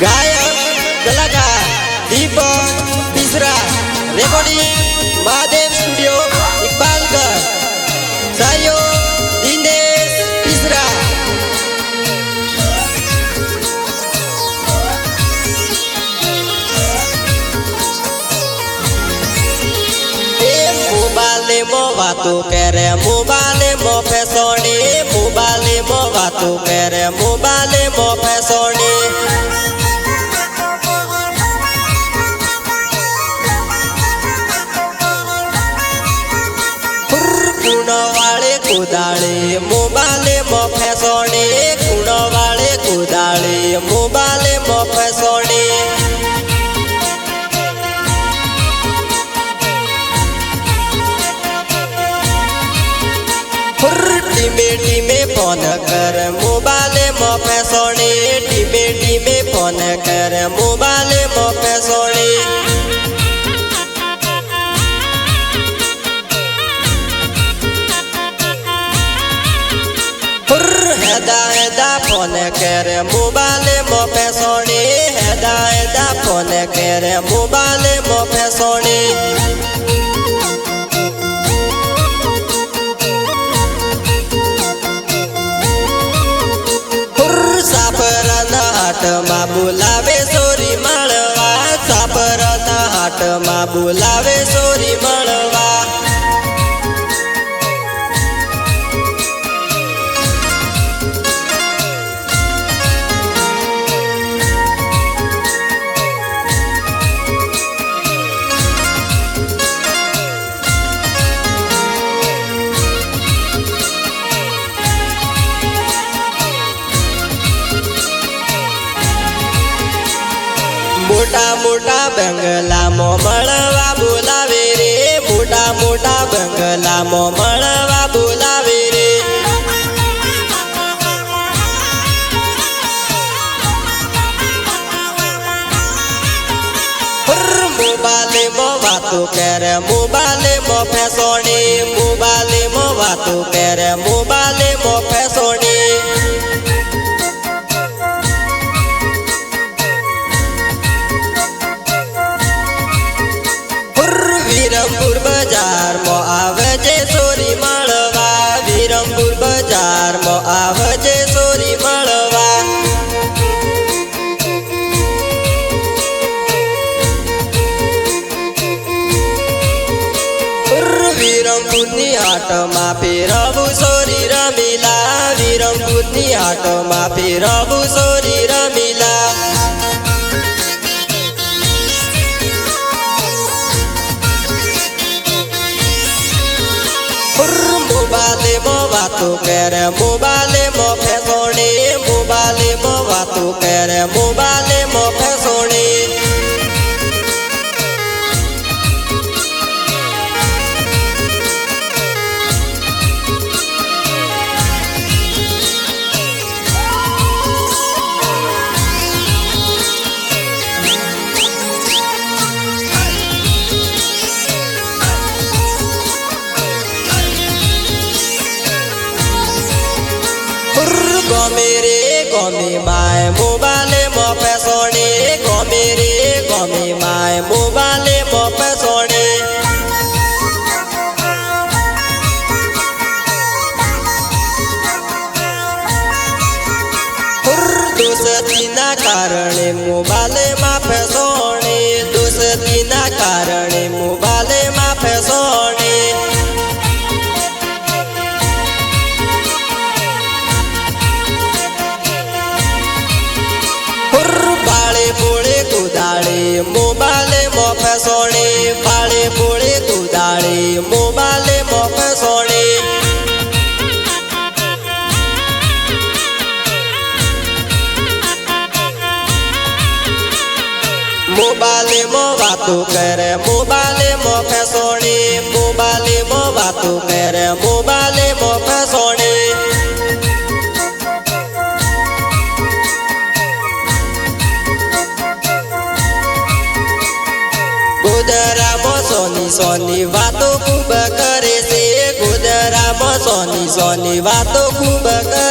ગાયક, કલાકાર, Deepak, Mishra, recording, Mahadev studio, Iqbalgadh સહયોગ દિનેશ, મિશ્રા. મોબાઈલે મો વાતો કરે મોબાઈલે મો ફેસોણી મોબાઈલે મો વાતો કરે મોબાઈલે મો ફેસોણી. મોબાઈલે મો ફેસોણી ટીમે ટીમે ફોન કર મોબાઈલે મોફે સોણી ટીમે ટીમે ફોન કર મોબાઈલે હેદા હેદા ફોને કેરે મોબાઈલે મોફે સોણી હેદા હેદા ફોને કેરે મોબાઈલે મોફે સોણી સાપરના હાટમાં બોલાવે સોરી મળવા સાપરના હાટમાં બોલાવે સોરી મળવા મોટા બંગલામાં મળવા બોલાવે રે. મોટા મોટા બંગલામાં મળવા બોલાવે રે. મોબાઈલે મો વાતો કરે મોબાઈલે મો ફેસોણી મોબાઈલે મો વાતો કરે મોબાઈલે હાટમાં ફેરવું સોરી રમીલા વિરમપુરની હાટમાં ફેરવું સોરી રમીલા મોબાઈલે મો વાતો કરે મોબાઈલે મો ફેસોણી મોબાઈલે મો વાતો કરે મોબાઈલે મો गमे माोबाले मपेसो गमे रे गमे माोबाले सोडे तुसिना कारणे मोबाले મોબાઈલે મો વાતો કરે મોબાલે મોફે સોણે મોબાઈલે મો વાતો કરે મોબાઈલે મોફે સોણે ગોદરામાં સોની સોની વાતો ખૂબ કરે છે ગોદરામાં સોની સોની વાતો ખૂબ કરે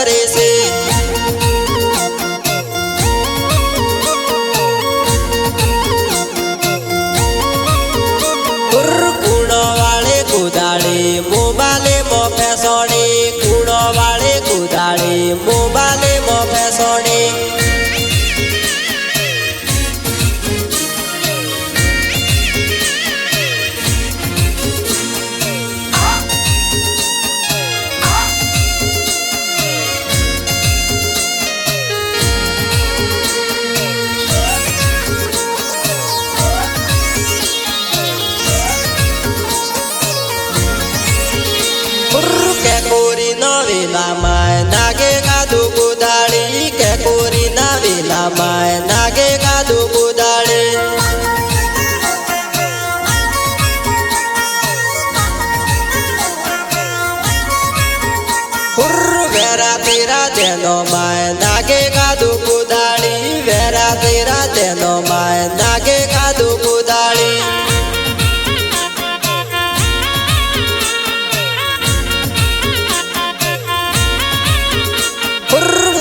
તેનો માય નાગે કાદુ કુદાળી, વેરા તેરા તેનો માય નાગે કાદુ કુદાળી.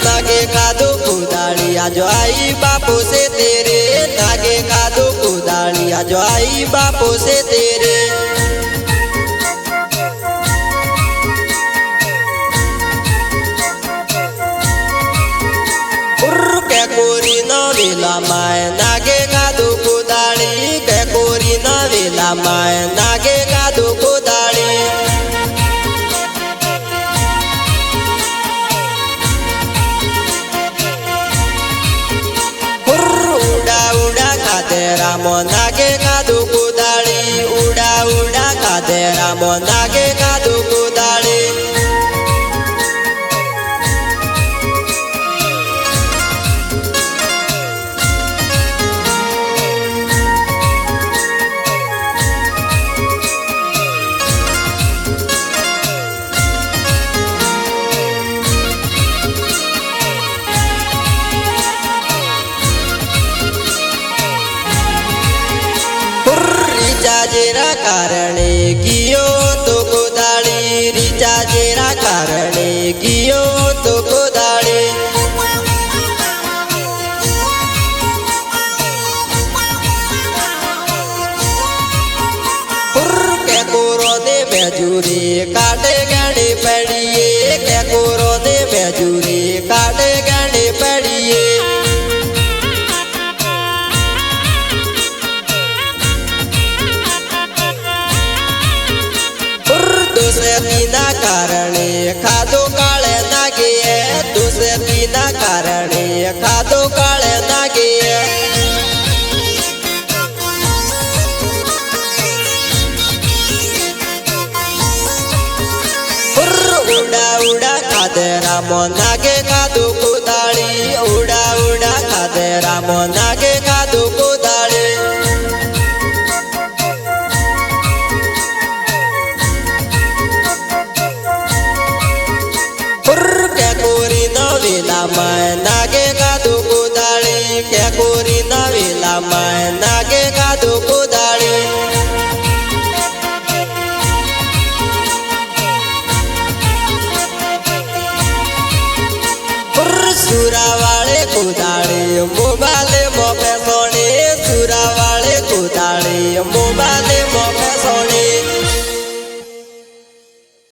નાગે કાદુ કુદાળી, આજો આઈ બાપુ સે તેરે. નાગે કાદુ કુદાળી, આજો આઈ બાપુ સે તેરે. રામો નાગે કાદુ કુદાળી ઉડા ઉડા ખાતે રામો નાગે बैजूरी काटे गाड़ी पड़िए, क्या को दे बैजूरी काटे गाड़ी पड़िए। दूसरे नींदा कारणे, खादो રામો નાગે કાદુ કુદાળી ઉડા ઉડા ખાધે રામો નાગે મોબાલે મોપે સોણે સુરાવાળે કુદાળી મોબાલે મોપે